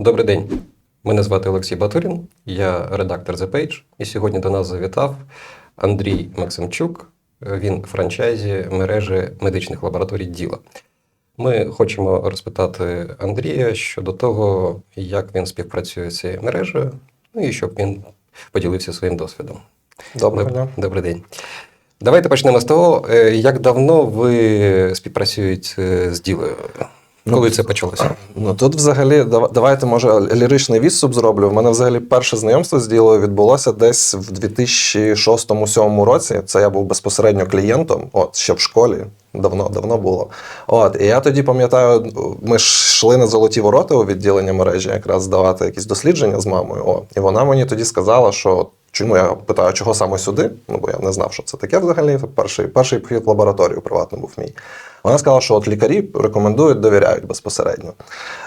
Добрий день. Мене звати Олексій Батурін, я редактор The Page, і сьогодні до нас завітав Андрій Максимчук. Він франчайзі мережі медичних лабораторій Діла. Ми хочемо розпитати Андрія щодо того, як він співпрацює з цією мережею, ну і щоб він поділився своїм досвідом. Доброго Доб- дня. Добрий день. Давайте почнемо з того, е, як давно ви співпрацюєте з ділою? Коли це почалося? Ну тут взагалі давайте може ліричний відступ зроблю. В мене взагалі перше знайомство з ділою відбулося десь в 2006-2007 році. Це я був безпосередньо клієнтом, от ще в школі. Давно, давно було. От, і я тоді пам'ятаю, ми ж йшли на золоті ворота у відділення мережі, якраз здавати якісь дослідження з мамою. О, і вона мені тоді сказала, що чому я питаю, чого саме сюди? Ну бо я не знав, що це таке взагалі. Перший, перший похід в лабораторію приватно був мій. Вона сказала, що от лікарі рекомендують, довіряють безпосередньо.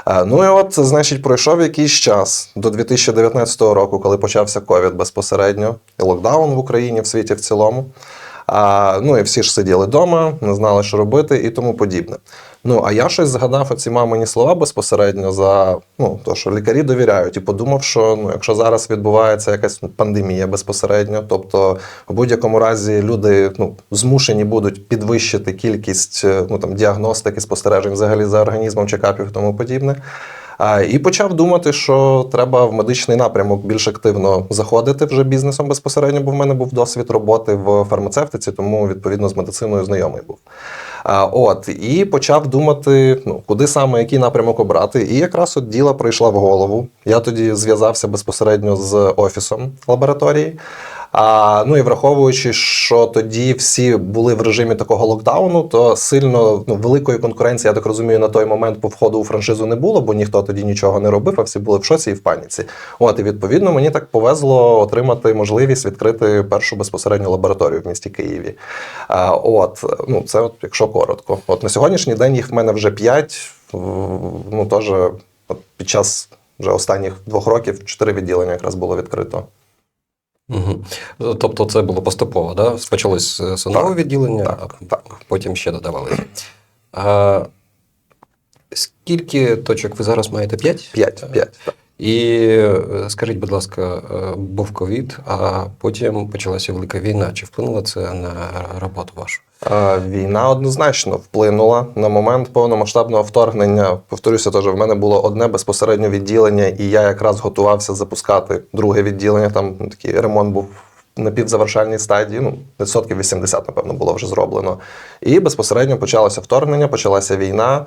Е, Ну і от, значить, пройшов якийсь час до 2019 року, коли почався ковід безпосередньо, і локдаун в Україні, в світі в цілому. Ну і всі ж сиділи вдома, не знали, що робити і тому подібне. Ну, а я щось згадав оці мамині слова безпосередньо за ну, то, що лікарі довіряють, і подумав, що ну, якщо зараз відбувається якась пандемія безпосередньо, тобто в будь-якому разі люди ну, змушені будуть підвищити кількість е, ну, там, діагностики, спостережень взагалі за організмом, чекапів і тому подібне. І почав думати, що треба в медичний напрямок більш активно заходити вже бізнесом безпосередньо, бо в мене був досвід роботи в фармацевтиці, тому відповідно з медициною знайомий був. От і почав думати, ну куди саме який напрямок обрати. І якраз от діла прийшла в голову. Я тоді зв'язався безпосередньо з офісом лабораторії. А, ну і враховуючи, що тоді всі були в режимі такого локдауну, то сильно ну, великої конкуренції, я так розумію, на той момент по входу у франшизу не було, бо ніхто тоді нічого не робив, а всі були в шоці і в паніці. От і відповідно мені так повезло отримати можливість відкрити першу безпосередню лабораторію в місті Києві. А, от, ну це от, якщо коротко. От на сьогоднішній день їх в мене вже п'ять. Ну теж під час вже останніх двох років чотири відділення якраз було відкрито. Угу. Тобто це було поступово, да? Спочалось Так, відділення, так, а потім ще додавали. А, скільки точок ви зараз маєте? П'ять? П'ять, п'ять. так. І е, скажіть, будь ласка, е, був ковід, а потім почалася велика війна. Чи вплинуло це на роботу вашу? А, Війна однозначно вплинула на момент повномасштабного вторгнення. Повторюся, теж в мене було одне безпосередньо відділення, і я якраз готувався запускати друге відділення. Там такий ремонт був на півзавершальній стадії. Ну, відсотків 80, напевно, було вже зроблено. І безпосередньо почалося вторгнення, почалася війна.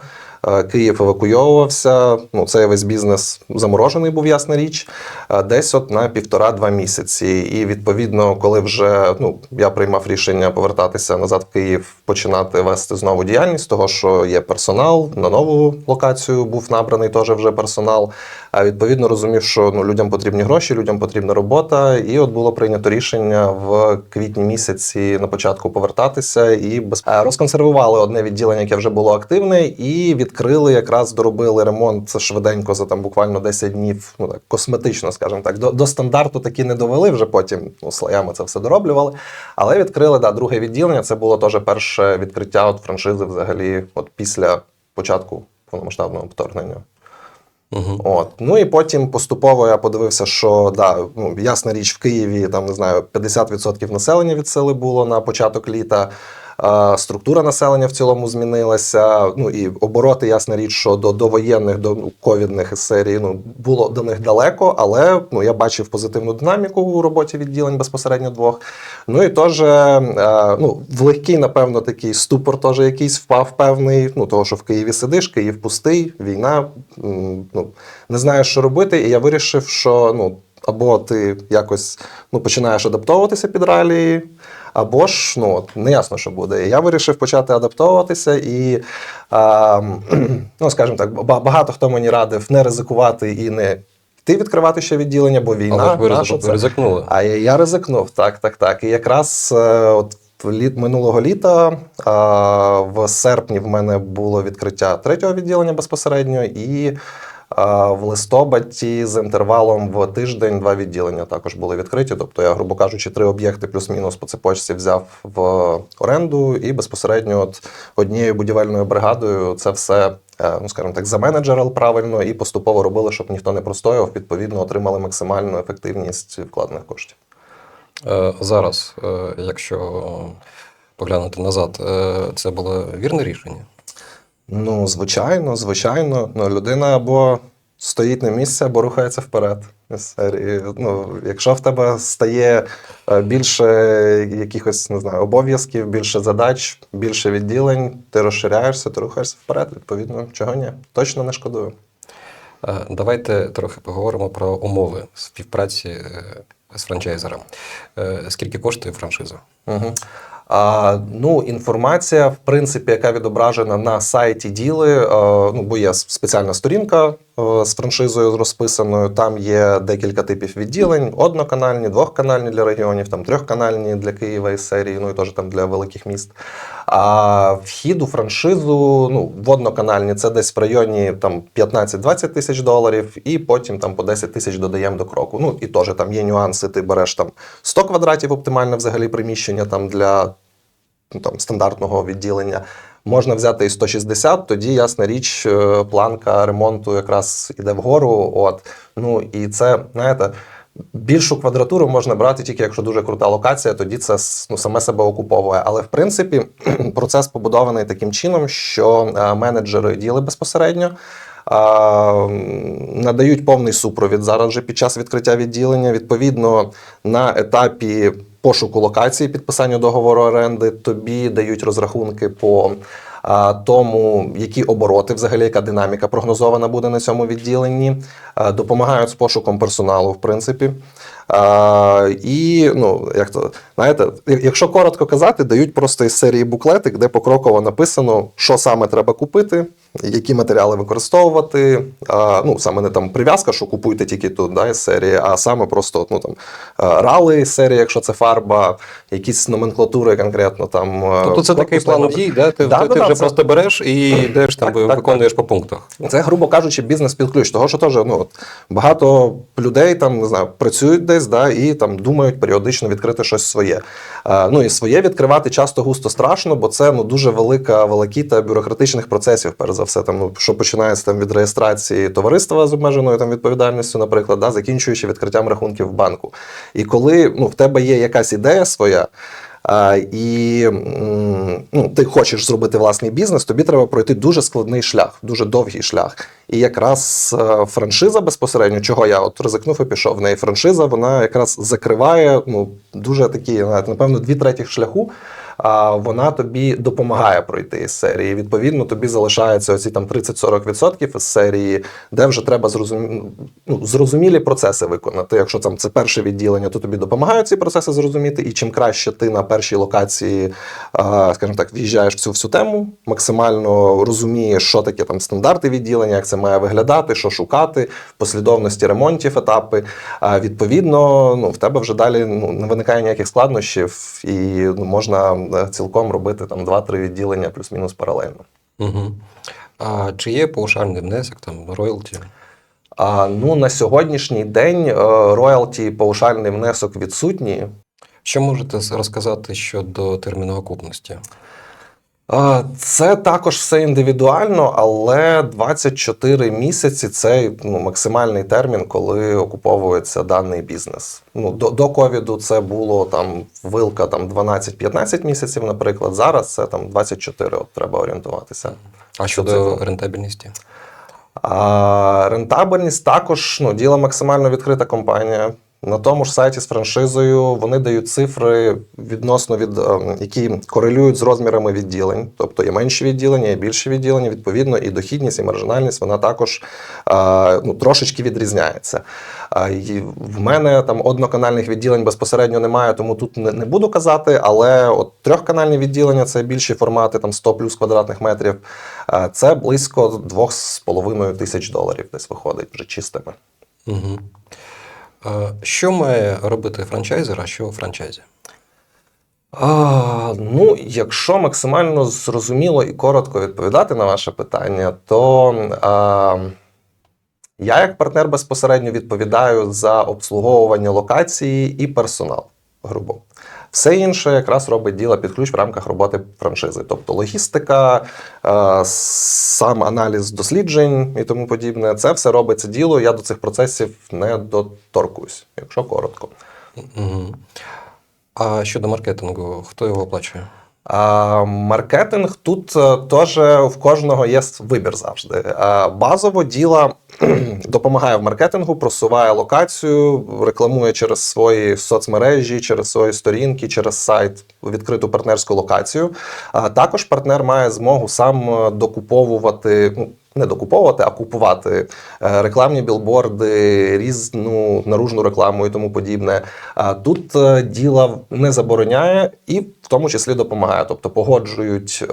Е, Київ евакуйовувався. Ну, цей весь бізнес заморожений був, ясна річ, е, десь от на півтора-два місяці. І відповідно, коли вже ну, я приймав рішення повертатися назад в Київ, починати вести знову діяльність, того що є персонал на нову локацію був набраний теж вже персонал. А відповідно розумів, що ну, людям потрібні гроші, людям потрібна робота. І от було прийнято рішення в квітні місяці на початку повертатися і без... Е, розконсервували одне відділення, яке вже було активне, і відкрили якраз доробили ремонт швиденько за там буквально 10 днів. Ну так косметично, скажімо так. До, до стандарту таки не довели. Вже потім ну, слоями це все дороблювали. Але відкрили да, друге відділення. Це було теж перше відкриття от франшизи взагалі, от після початку повномасштабного вторгнення. Угу. От. Ну і потім поступово я подивився, що да, ну, ясна річ, в Києві там не знаю, 50% населення від сили було на початок літа. Структура населення в цілому змінилася. Ну і обороти, ясна річ, що до довоєнних, до ковідних із серії ну, було до них далеко, але ну, я бачив позитивну динаміку у роботі відділень безпосередньо двох. Ну і теж е, ну, в легкий, напевно, такий ступор теж якийсь впав певний. Ну, того, що в Києві сидиш, Київ пустий, війна, ну, не знаєш, що робити. І я вирішив, що ну, або ти якось ну, починаєш адаптовуватися під реалії, або ж ну, от, не ясно, що буде. І я вирішив почати адаптовуватися і, а, ну, скажімо так, ба- багато хто мені радив не ризикувати і не йти відкривати ще відділення, бо війна. Але ж ви наша це? ризикнули. А я, я ризикнув, так, так, так. І якраз е, от літ минулого літа а, в серпні в мене було відкриття третього відділення безпосередньо, і в листопаді з інтервалом в тиждень два відділення також були відкриті. Тобто я, грубо кажучи, три об'єкти плюс-мінус по цепочці взяв в оренду і безпосередньо от однією будівельною бригадою це все, е, ну скажімо так, заменеджерили правильно і поступово робили, щоб ніхто не простояв. Відповідно, отримали максимальну ефективність вкладених коштів. Е, Зараз, е, якщо поглянути назад, е, це було вірне рішення. Ну, звичайно, звичайно. Ну, людина або стоїть на місці, або рухається вперед. Ну, якщо в тебе стає е, більше якихось не знаю, обов'язків, більше задач, більше відділень, ти розширяєшся, ти рухаєшся вперед. Відповідно, чого ні? Точно не шкодую. Е, Давайте трохи поговоримо про умови співпраці е, з франчайзером. Скільки коштує франшиза? Угу. Ну, інформація, в принципі, яка відображена на сайті діли. е, ну, бо є спеціальна сторінка з франшизою розписаною. Там є декілька типів відділень: одноканальні, двохканальні для регіонів, там трьохканальні для Києва із серії, ну і теж там для великих міст. А вхід у франшизу, ну, в одноканальні це десь в районі там 15-20 тисяч доларів, і потім там по 10 тисяч додаємо до кроку. Ну і теж там є нюанси. Ти береш там 100 квадратів оптимальне взагалі приміщення там для ну, там, стандартного відділення. Можна взяти і 160, тоді, ясна річ, е, планка ремонту якраз іде вгору. От. Ну і це, знаєте, більшу квадратуру можна брати тільки якщо дуже крута локація, тоді це ну, саме себе окуповує. Але в принципі процес побудований таким чином, що е, менеджери діли безпосередньо. Надають повний супровід зараз же під час відкриття відділення. Відповідно, на етапі пошуку локації, підписання договору оренди, тобі дають розрахунки по тому, які обороти, взагалі, яка динаміка прогнозована буде на цьому відділенні, допомагають з пошуком персоналу, в принципі. А, і, ну, як то, знаєте, якщо коротко казати, дають просто із серії буклетик, де покроково написано, що саме треба купити, які матеріали використовувати. А, ну, саме не там прив'язка, що купуйте тільки тут, да, із серії, а саме просто ну, там, рали серії, якщо це фарба, якісь номенклатури конкретно там. Тобто це такий план дій, да? ти, Да, ти, да, ти да, вже це- просто береш і йдеш там, Так, так, виконуєш по пунктах. Це, грубо кажучи, бізнес під ключ. Того, що теж ну, от, багато людей там не знаю, працюють десь да, і там думають періодично відкрити щось своє. А, ну і своє відкривати часто густо страшно, бо це ну, дуже велика волокіта бюрократичних процесів, перш за все, там, ну, що починається там, від реєстрації товариства з обмеженою там, відповідальністю, наприклад, да, закінчуючи відкриттям рахунків в банку. І коли ну, в тебе є якась ідея своя. А, і ну, ти хочеш зробити власний бізнес, тобі треба пройти дуже складний шлях, дуже довгий шлях. І якраз е, франшиза безпосередньо, чого я от ризикнув і пішов в неї. Франшиза вона якраз закриває ну, дуже такі, навіть, напевно, дві третіх шляху. Вона тобі допомагає пройти із серії. Відповідно, тобі залишається оці там 30-40% із серії, де вже треба зрозумі... ну, зрозумілі процеси виконати. Якщо там це перше відділення, то тобі допомагають ці процеси зрозуміти. І чим краще ти на першій локації, скажімо так, в'їжджаєш в цю всю тему, максимально розумієш, що таке там стандарти відділення, як це має виглядати, що шукати, послідовності ремонтів, етапи. Відповідно, ну в тебе вже далі ну, не виникає ніяких складнощів, і ну, можна цілком робити там 2-3 відділення плюс-мінус паралельно. Угу. А чи є паушальний внесок, там, роялті? А ну на сьогоднішній день роялті роялті паушальний внесок відсутні. Що можете розказати щодо терміну окупності? Це також все індивідуально, але 24 місяці це ну, максимальний термін, коли окуповується даний бізнес. Ну, до, до ковіду це було там вилка там 12-15 місяців, наприклад. Зараз це там 24, от треба орієнтуватися. А Що щодо рентабельності? А рентабельність також ну, діла максимально відкрита компанія. На тому ж сайті з франшизою вони дають цифри відносно від ем, які корелюють з розмірами відділень. Тобто є менші відділення, є більші відділення. Відповідно, і дохідність, і маржинальність вона також е, ну, трошечки відрізняється. І в мене там одноканальних відділень безпосередньо немає, тому тут не, не буду казати. Але от трьохканальні відділення це більші формати, там 100 плюс квадратних метрів. Е, Це близько 2,5 тисяч доларів десь виходить вже чистими. Угу. Що має робити франчайзер, а що франчайзі? А, ну, якщо максимально зрозуміло і коротко відповідати на ваше питання, то а, Я, як партнер, безпосередньо відповідаю за обслуговування локації і персонал, грубо. Все інше якраз робить діло під ключ в рамках роботи франшизи. Тобто логістика, е, сам аналіз досліджень і тому подібне. Це все робиться діло. Я до цих процесів не доторкуюсь, якщо коротко. А щодо маркетингу, хто його оплачує? Маркетинг тут е, теж в кожного є вибір завжди. Базово діла допомагає в маркетингу, просуває локацію, рекламує через свої соцмережі, через свої сторінки, через сайт відкриту партнерську локацію. А, також партнер має змогу сам е, докуповувати. Ну, не докуповувати, а купувати е, рекламні білборди, різну наружну рекламу і тому подібне. Тут е, діла не забороняє і в тому числі допомагає. Тобто погоджують, е,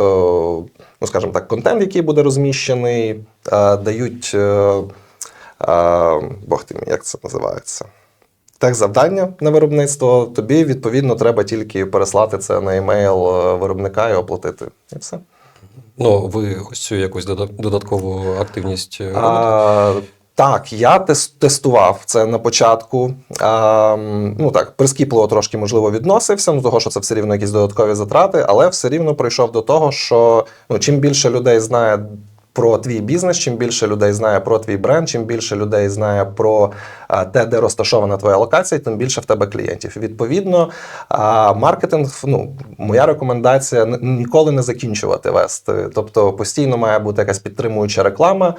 ну скажімо так, контент, який буде розміщений, дають Бог ти мій, як це називається? Тех завдання на виробництво. Тобі відповідно треба тільки переслати це на емейл виробника і оплатити. І все. Ну, ви ось цю якусь додаткову активність е? А, так, я тестував це на початку. А, ну так, прискіпливо трошки, можливо, відносився, ну того, що це все рівно якісь додаткові затрати, але все рівно прийшов до того, що ну, чим більше людей знає. Про твій бізнес, чим більше людей знає про твій бренд, чим більше людей знає про те, де розташована твоя локація, тим більше в тебе клієнтів. Відповідно, маркетинг, ну, моя рекомендація ніколи не закінчувати вести. Тобто постійно має бути якась підтримуюча реклама,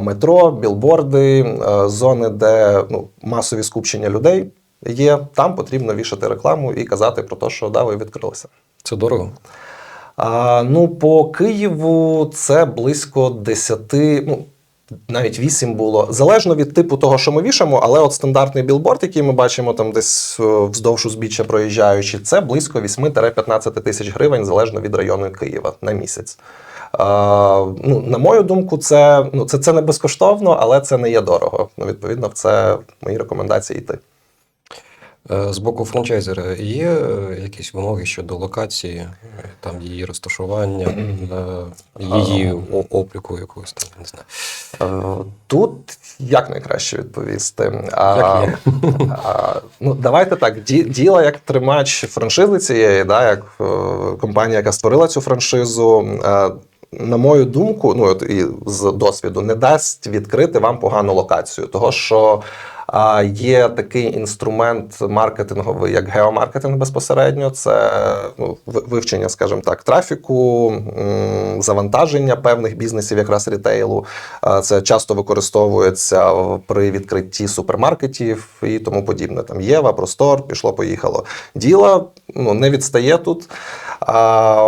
метро, білборди, зони, де ну, масові скупчення людей є. Там потрібно вішати рекламу і казати про те, що да, ви відкрилися. Це дорого. А, ну, по Києву це близько 10, ну. Навіть 8 було залежно від типу того, що ми вішаємо, але от стандартний білборд, який ми бачимо там десь е, вздовж узбіччя проїжджаючи, це близько 8-15 тисяч гривень залежно від району Києва на місяць. А, ну, на мою думку, це, ну, це, це не безкоштовно, але це не є дорого. Ну, відповідно, в це мої рекомендації йти. Е, З боку франчайзера є е, якісь вимоги щодо локації, е, там її розташування, її обліку якогось там, не знаю. Тут як найкраще відповісти? А, Як а, ну, давайте так. ді- Діла як тримач франшизи цієї, да, як компанія, яка створила цю франшизу. на мою думку, ну і з досвіду, не дасть відкрити вам погану локацію, того що є такий інструмент маркетинговий, як геомаркетинг безпосередньо. Це ну, вивчення, скажімо так, трафіку, завантаження певних бізнесів, якраз рітейлу. Це часто використовується при відкритті супермаркетів і тому подібне. Там Єва, Простор, пішло, поїхало. Діла ну, не відстає тут. А,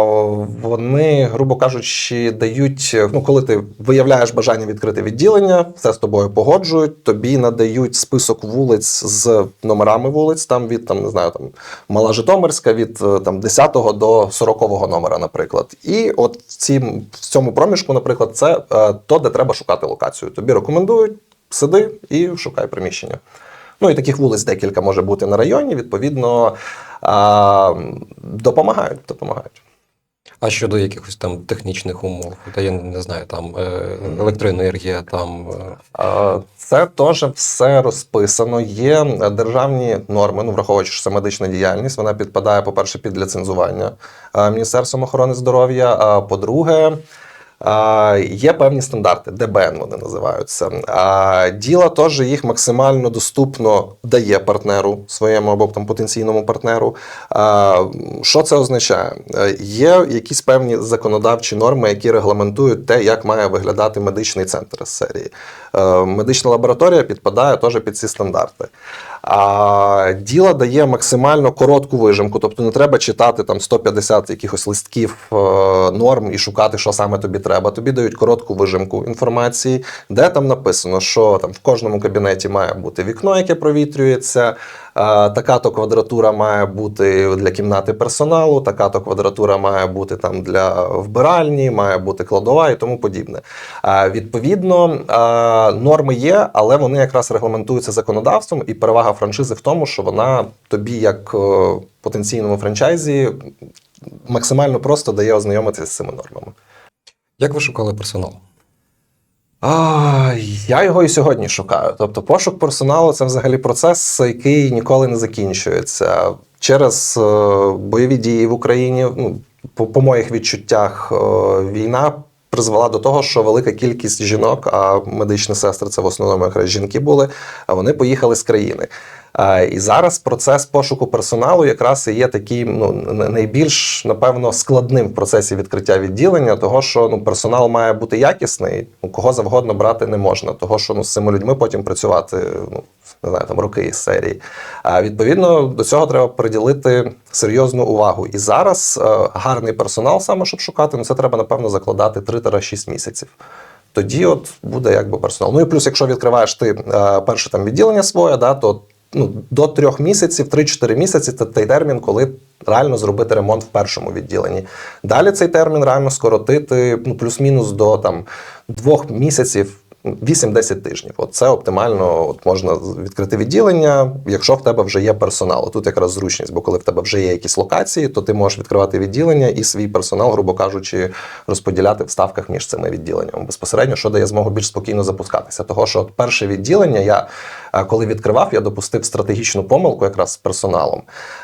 вони, грубо кажучи, дають, ну, коли ти виявляєш бажання відкрити відділення, все з тобою погоджують, тобі надають список вулиць з номерами вулиць, там від там, не знаю, там Мала Житомирська, від е, там 10 до 40 номера, наприклад. І от в, цім, в цьому проміжку, наприклад, це е, то, де треба шукати локацію. Тобі рекомендують, сиди і шукай приміщення. Ну і таких вулиць декілька може бути на районі. Відповідно, а, допомагають. допомагають. А щодо якихось там технічних умов, та я не знаю, там е, електроенергія, там е, Це теж все розписано. Є державні норми, ну враховуючи, що це медична діяльність. Вона підпадає, по-перше, під ліцензування Міністерством охорони здоров'я. А по-друге, є певні стандарти, ДБН вони називаються. Діла теж їх максимально доступно дає партнеру своєму або там потенційному партнеру. Що це означає? Е, Є якісь певні законодавчі норми, які регламентують те, як має виглядати медичний центр з серії. Е, Медична лабораторія підпадає теж під ці стандарти. А діла дає максимально коротку вижимку, тобто не треба читати там 150 якихось листків е, норм і шукати, що саме тобі треба. Тобі дають коротку вижимку інформації, де там написано, що там в кожному кабінеті має бути вікно, яке провітрюється. Е, Така-то квадратура має бути для кімнати персоналу, така-то квадратура має бути там для вбиральні, має бути кладова і тому подібне. Е, Відповідно, е, норми є, але вони якраз регламентуються законодавством, і перевага франшизи в тому, що вона тобі, як потенційному франчайзі, максимально просто дає ознайомитися з цими нормами. як ви шукали персонал? А, Я його і сьогодні шукаю. Тобто, пошук персоналу це взагалі процес, який ніколи не закінчується. Через е, бойові дії в Україні, ну, по, по моїх відчуттях, е, війна призвела до того, що велика кількість жінок, а медичні сестри це в основному якраз жінки були, а вони поїхали з країни. Е, І зараз процес пошуку персоналу якраз і є таким ну, найбільш напевно складним в процесі відкриття відділення, того що ну, персонал має бути якісний, ну, кого завгодно брати не можна, того що ну, з цими людьми потім працювати ну, не знаю, там роки із серії. А відповідно до цього треба приділити серйозну увагу. І зараз е, гарний персонал, саме щоб шукати, ну це треба напевно закладати 3-6 місяців. Тоді от буде якби персонал. Ну і плюс, якщо відкриваєш ти е, перше там відділення своє, да, то ну, до трьох місяців, 3-4 місяці це той термін, коли реально зробити ремонт в першому відділенні. Далі цей термін реально скоротити ну, плюс-мінус до там, двох місяців. 8-10 тижнів. От це оптимально. От можна відкрити відділення, якщо в тебе вже є персонал. Тут якраз зручність, бо коли в тебе вже є якісь локації, то ти можеш відкривати відділення і свій персонал, грубо кажучи, розподіляти в ставках між цими відділеннями. Безпосередньо, що дає змогу більш спокійно запускатися. Того, що от перше відділення я е, коли відкривав, я допустив стратегічну помилку якраз з персоналом.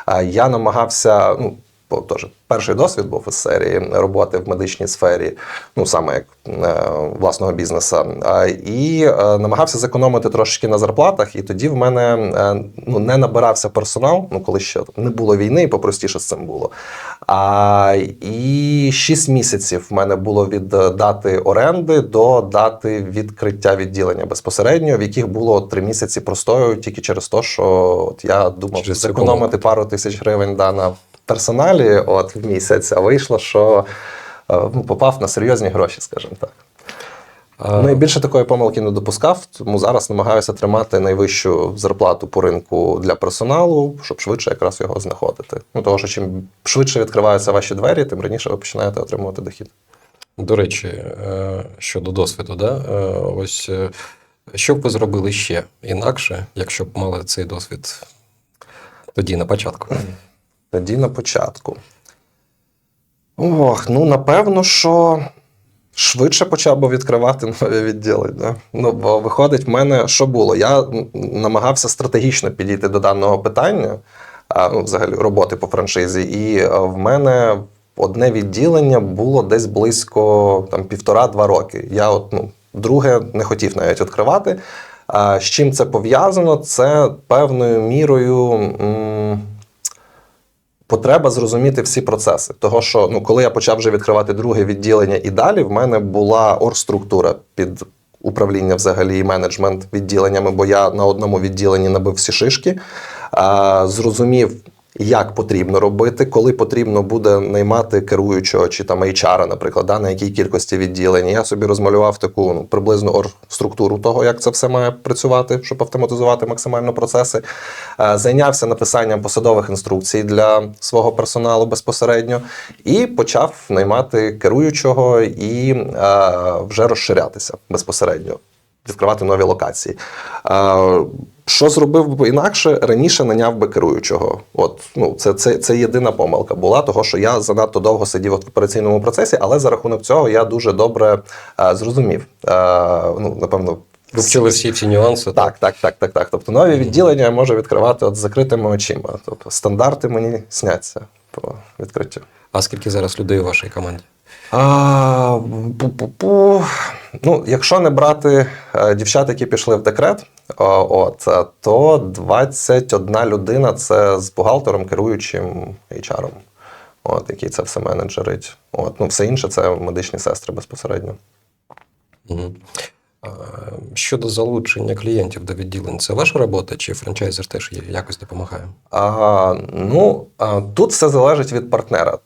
Е, Я намагався, ну. Бо теж перший досвід був із серії роботи в медичній сфері, ну саме як е, власного бізнесу. А, і е, намагався зекономити трошки на зарплатах, і тоді в мене е, ну, не набирався персонал, ну коли ще не було війни, і попростіше з цим було. А, і 6 місяців в мене було від е, дати оренди до дати відкриття відділення безпосередньо, в яких було 3 місяці простою тільки через те, що от я думав Через зекономити пару тисяч гривень да, на персоналі от, в місяць, а вийшло, що е, ну, попав на серйозні гроші, скажімо так. А, Ну і більше такої помилки не допускав, тому зараз намагаюся тримати найвищу зарплату по ринку для персоналу, щоб швидше якраз його знаходити. Ну, того, що чим швидше відкриваються ваші двері, тим раніше ви починаєте отримувати дохід. До речі, е, щодо досвіду, да? е, ось е, що б ви зробили ще інакше, якщо б мали цей досвід тоді на початку? Тоді на початку. Ох, ну напевно, що швидше почав би відкривати нові відділення. Ну, бо виходить, в мене що було? Я намагався стратегічно підійти до даного питання, а, ну, взагалі роботи по франшизі, і е, в мене одне відділення було десь близько там, півтора-два роки. Я от, ну, друге не хотів навіть відкривати. А з чим це пов'язано? Це певною мірою. м, Потреба зрозуміти всі процеси. Того, що ну, коли я почав вже відкривати друге відділення і далі, в мене була оргструктура під управління взагалі і менеджмент відділеннями, бо я на одному відділенні набив всі шишки, а, зрозумів, як потрібно робити, коли потрібно буде наймати керуючого чи там HR, наприклад, да, на якій кількості відділень. Я собі розмалював таку ну, приблизну оргструктуру того, як це все має працювати, щоб автоматизувати максимально процеси. Е, Зайнявся написанням посадових інструкцій для свого персоналу безпосередньо і почав наймати керуючого і е, вже розширятися безпосередньо, відкривати нові локації. Е, що зробив би інакше, раніше наняв би керуючого. От ну це, це, це єдина помилка була, того що я занадто довго сидів в операційному процесі, але за рахунок цього я дуже добре е, зрозумів. Е, ну, напевно, Ви вчили всі ці нюанси? так, так, так, так, так. Тобто нові відділення я можу відкривати от з закритими очима. Тобто стандарти мені сняться по відкриттю. А скільки зараз людей у вашій команді? А, пу-пу-пу. Ну, якщо не брати е, дівчат, які пішли в декрет, от, е, то 21 людина це з бухгалтером, керуючим HR, от, який це все менеджерить. От, ну, все інше це медичні сестри безпосередньо. Угу. Щодо залучення клієнтів до відділень, це ваша робота чи франчайзер теж якось допомагає? А, ну, а, тут все залежить від партнера.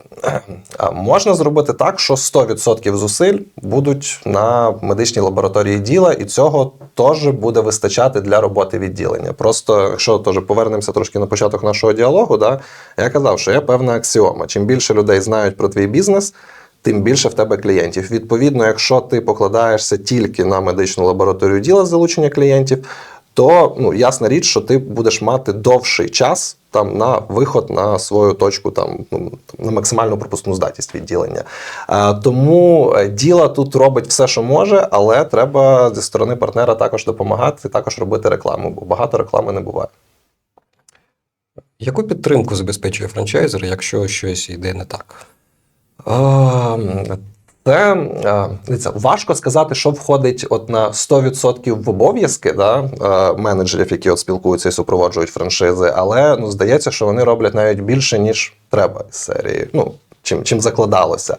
А, можна зробити так, що 100% зусиль будуть на медичній лабораторії діла, і цього теж буде вистачати для роботи відділення. Просто, якщо теж повернемося трошки на початок нашого діалогу, да, я казав, що є певна аксіома. Чим більше людей знають про твій бізнес, тим більше в тебе клієнтів. Відповідно, якщо ти покладаєшся тільки на медичну лабораторію діла залучення клієнтів, то ну, ясна річ, що ти будеш мати довший час там на виход на свою точку, там ну, на максимальну пропускну здатність відділення. Е, тому е, діла тут робить все, що може, але треба зі сторони партнера також допомагати, також робити рекламу, бо багато реклами не буває. Яку підтримку забезпечує франчайзер, якщо щось йде не так? Це дивіться, важко сказати, що входить от на 100% в обов'язки да, менеджерів, які от спілкуються і супроводжують франшизи, але ну, здається, що вони роблять навіть більше, ніж треба із серії. Ну, чим, чим закладалося.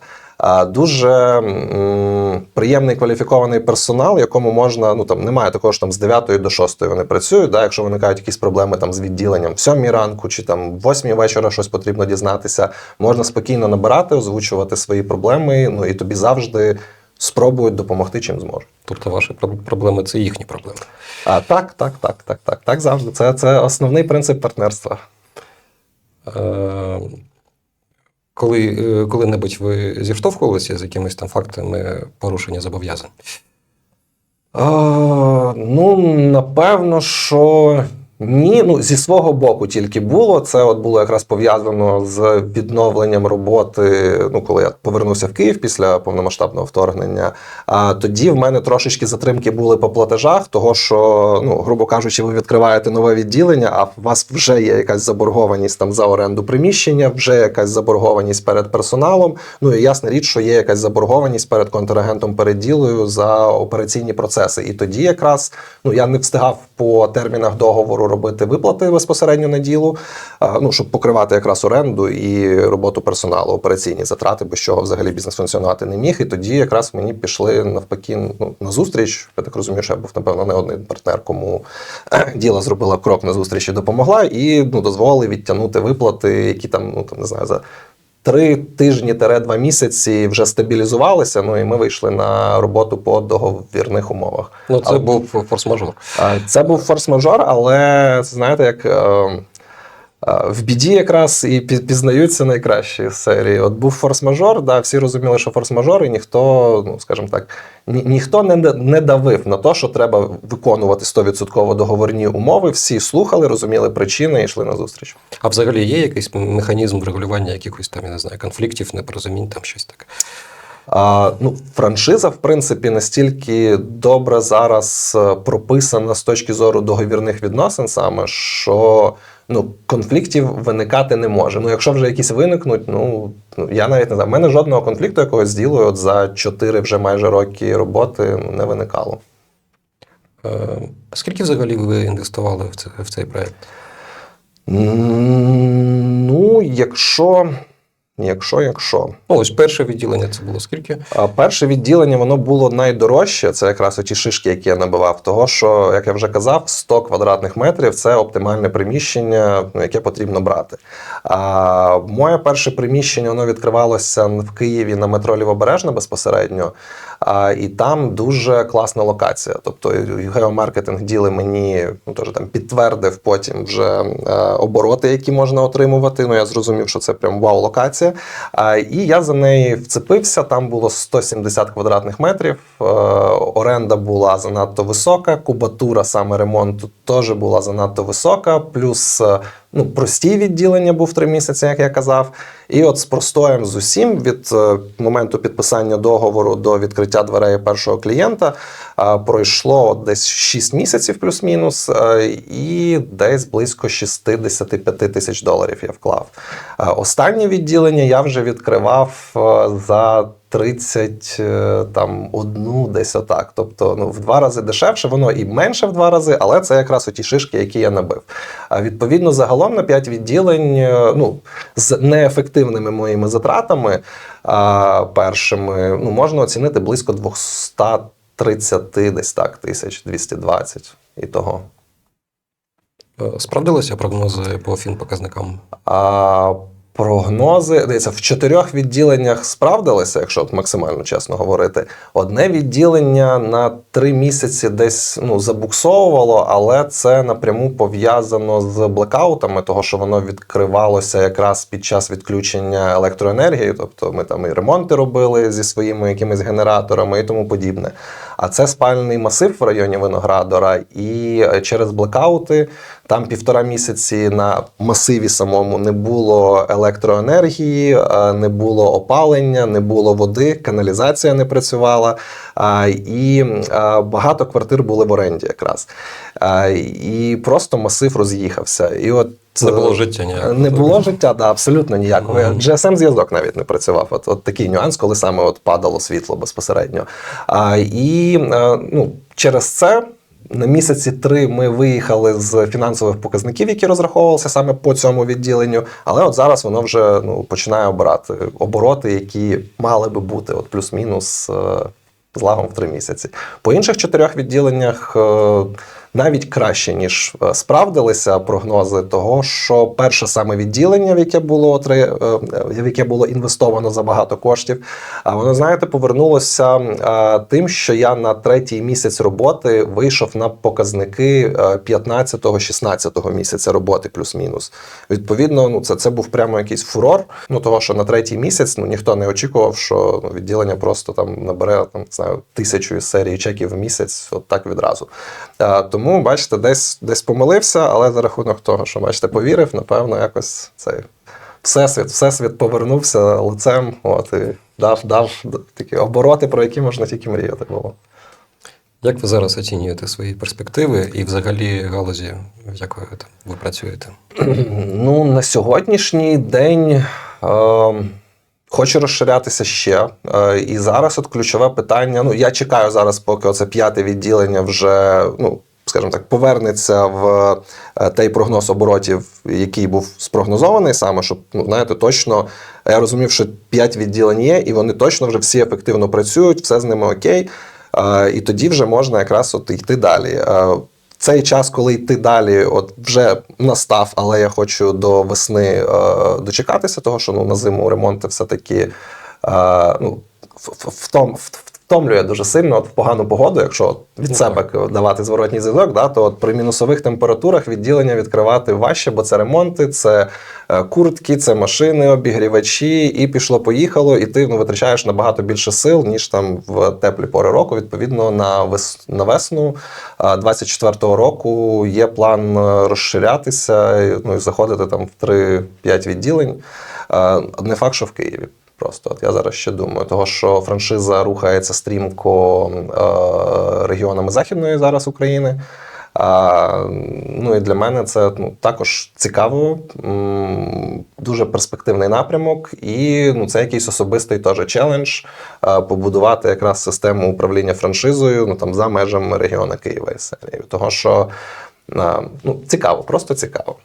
Дуже приємний кваліфікований персонал, якому можна, ну там немає такого, що там з 9 до 6 вони працюють. Да, якщо виникають якісь проблеми там з відділенням в 7 ранку чи там в 8 вечора щось потрібно дізнатися, можна спокійно набирати, озвучувати свої проблеми. Ну і тобі завжди спробують допомогти, чим зможуть. Тобто ваші проблеми це їхні проблеми. А так, так, так, так, так, так завжди. Це, це основний принцип партнерства. Е, Коли, е, коли-небудь ви зіштовхувалися з якимись там фактами порушення зобов'язань? А, ну, напевно, що ні. Ну, зі свого боку тільки було. Це от було якраз пов'язано з відновленням роботи. Ну, коли я повернувся в Київ після повномасштабного вторгнення. А тоді в мене трошечки затримки були по платежах, того що, ну, грубо кажучи, ви відкриваєте нове відділення, а у вас вже є якась заборгованість там за оренду приміщення, вже якась заборгованість перед персоналом. Ну і ясна річ, що є якась заборгованість перед контрагентом переділою за операційні процеси. І тоді якраз ну я не встигав по термінах договору робити виплати безпосередньо на ділу, ну щоб покривати якраз оренду і роботу персоналу, операційні затрати, без чого взагалі бізнес функціонувати не міг. І тоді якраз мені пішли навпаки ну, на зустріч. Я так розумію, що я був напевно не один партнер, кому діла зробила крок на зустріч і допомогла, і ну дозволили відтягнути виплати, які там ну там не знаю за. Три тижні два місяці вже стабілізувалися. Ну і ми вийшли на роботу по договірних умовах. Ну, це Але- був форс-мажор. Це був форс-мажор, але знаєте, як е, е, в біді якраз і пізнаються найкращі серії. От був форс-мажор, да, всі розуміли, що форс-мажор, і ніхто, ну скажімо так, ні, ніхто не, не давив на те, що треба виконувати 100% договорні умови. Всі слухали, розуміли причини і йшли на зустріч. А взагалі є якийсь механізм врегулювання якихось там, я не знаю, конфліктів, непорозумінь, там щось таке. А, ну, франшиза, в принципі, настільки добре зараз е, прописана з точки зору договірних відносин, саме що ну, конфліктів виникати не може. Ну, якщо вже якісь виникнуть, ну ну, я навіть не знаю. У мене жодного конфлікту якогось з ділою от за 4 вже майже роки роботи не виникало. Е, Скільки взагалі ви інвестували в цей проєкт? Ну, якщо. Якщо, якщо. Ну, ось перше відділення це було скільки? А перше відділення воно було найдорожче. Це якраз ті шишки, які я набивав. Того, що, як я вже казав, 100 квадратних метрів це оптимальне приміщення, ну, яке потрібно брати. А моє перше приміщення воно відкривалося в Києві на метро Лівобережне безпосередньо. І там дуже класна локація. Тобто геомаркетинг діли мені ну, теж там підтвердив потім вже е, обороти, які можна отримувати. Ну я зрозумів, що це прям вау-локація. І я за неї вцепився. Там було 170 квадратних метрів. Е, оренда була занадто висока. Кубатура саме ремонту теж була занадто висока. Плюс е, ну, прості відділення був три місяці, як я казав. І от з простоєм з усім від моменту підписання договору до відкриття дверей першого клієнта пройшло десь 6 місяців плюс-мінус, е, і десь близько 65 тисяч доларів я вклав. Е, Останнє відділення я вже відкривав е, за 30 е, там одну десь отак. Тобто ну, в два рази дешевше, воно і менше в два рази, але це якраз оті шишки, які я набив. А відповідно, загалом на 5 відділень, е, ну, з неефективними моїми затратами а, першими, ну, можна оцінити близько 230 десь так, тисяч, 220 і того. Е, Справдилися прогнози по фінпоказникам? А прогнози, дивіться, в чотирьох відділеннях справдилися, якщо от максимально чесно говорити. Одне відділення на три місяці десь ну, забуксовувало, але це напряму пов'язано з блекаутами, того що воно відкривалося якраз під час відключення електроенергії. Тобто ми там і ремонти робили зі своїми якимись генераторами і тому подібне. А це спальний масив в районі Виноградора, і е, через блекаути там півтора місяці на масиві самому не було електроенергії, е, не було опалення, не було води, каналізація не працювала, і е, багато квартир були в оренді якраз. І просто масив роз'їхався. І от Не було життя ніякого. Не було життя, да, абсолютно ніякого. Мгм. GSM-зв'язок навіть не працював. От, от такий нюанс, коли саме от падало світло безпосередньо. А, і е, ну, через це. На місяці три ми виїхали з фінансових показників, які розраховувалися саме по цьому відділенню. Але от зараз воно вже ну, починає обирати обороти, які мали би бути от плюс-мінус е, з лагом в три місяці. По інших чотирьох відділеннях е, навіть краще, ніж е, справдилися прогнози того, що перше саме відділення, в яке було отри- е, в яке було інвестовано за багато коштів, а воно, знаєте, повернулося е, тим, що я на третій місяць роботи вийшов на показники 15-16 місяця роботи, плюс-мінус. Відповідно, ну це, це був прямо якийсь фурор. Ну того, що на третій місяць ну ніхто не очікував, що ну, відділення просто там набере там знаю тисячу серії чеків в місяць, от так відразу. А, тому, бачите, десь десь помилився, але за рахунок того, що бачите, повірив, напевно, якось цей всесвіт, всесвіт повернувся лицем, от і дав, дав такі обороти, про які можна тільки мріяти було. Як ви зараз оцінюєте свої перспективи і взагалі галузі, в якої ви працюєте? Ну, на сьогоднішній день е, хочу розширятися ще. Е, і зараз от ключове питання. Ну, я чекаю зараз, поки оце п'яте відділення вже, ну, скажімо так, повернеться в е, той прогноз оборотів, який був спрогнозований саме, щоб, ну, знаєте, точно я розумів, що п'ять відділень є, і вони точно вже всі ефективно працюють, все з ними окей. Е, і тоді вже можна якраз от йти далі. Е, цей час, коли йти далі, от вже настав, але я хочу до весни дочекатися, того що ну, на зиму ремонти все-таки е, ну, в- в- втом, в- втомлює дуже сильно от в погану погоду, якщо от від Ну, себе давати зворотній зв'язок, да, то от при мінусових температурах відділення відкривати важче, бо це ремонти, це е, куртки, це машини, обігрівачі, і пішло-поїхало, і ти ну, витрачаєш набагато більше сил, ніж там в теплі пори року. Відповідно, на, вес, на весну 24-го року є план е, розширятися, ну, і заходити там в 3-5 відділень. Е, Не факт, що в Києві. Просто от я зараз ще думаю, того що франшиза рухається стрімко е, регіонами Західної зараз України. А, ну і для мене це ну, також цікаво, дуже перспективний напрямок, і ну, це якийсь особистий теж челендж е, побудувати якраз систему управління франшизою ну, там, за межами регіону Києва і серії. Того що е, ну, цікаво, просто цікаво.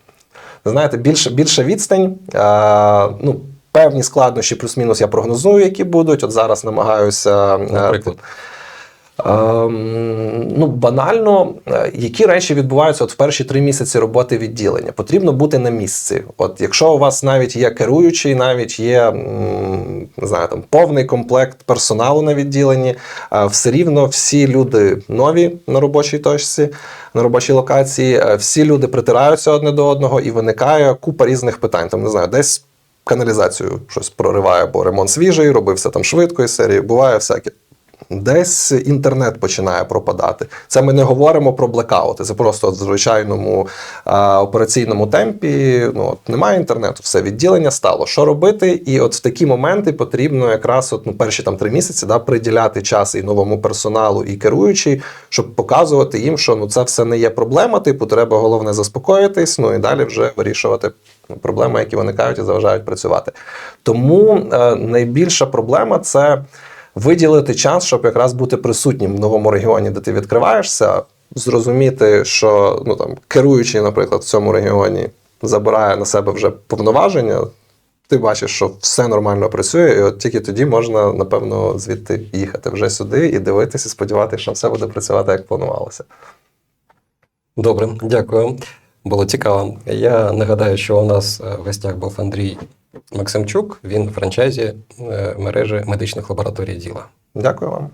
Знаєте, більше, більше відстань. Е, ну, певні складнощі, плюс-мінус я прогнозую, які будуть. От зараз намагаюся. е, Наприклад, Ем, ну, банально, е, які речі відбуваються от в перші три місяці роботи відділення? Потрібно бути на місці. От якщо у вас навіть є керуючий, навіть є не знаю, там повний комплект персоналу на відділенні, е, все рівно всі люди нові на робочій точці, на робочій локації, всі люди притираються одне до одного і виникає купа різних питань. Там не знаю, десь каналізацію щось прориває, бо ремонт свіжий, робився там швидко із серії. Буває всяке. Десь інтернет починає пропадати. Це ми не говоримо про блекаути. Це просто в звичайному а, операційному темпі. Ну от немає інтернету, все відділення стало. Що робити? І от в такі моменти потрібно якраз от, ну, перші там три місяці да, приділяти час і новому персоналу, і керуючий, щоб показувати їм, що ну це все не є проблема. Типу, треба головне заспокоїтись. Ну і далі вже вирішувати проблеми, які виникають і заважають працювати. Тому е, найбільша проблема це виділити час, щоб якраз бути присутнім в новому регіоні, де ти відкриваєшся, зрозуміти, що ну там керуючий, наприклад, в цьому регіоні забирає на себе вже повноваження. Ти бачиш, що все нормально працює, і от тільки тоді можна, напевно, звідти їхати вже сюди і дивитися, сподіватися, що все буде працювати як планувалося. добре, дякую. Було цікаво. Я нагадаю, що у нас е, в гостях був Андрій Максимчук, він франчайзі е, мережі медичних лабораторій діла. Дякую вам.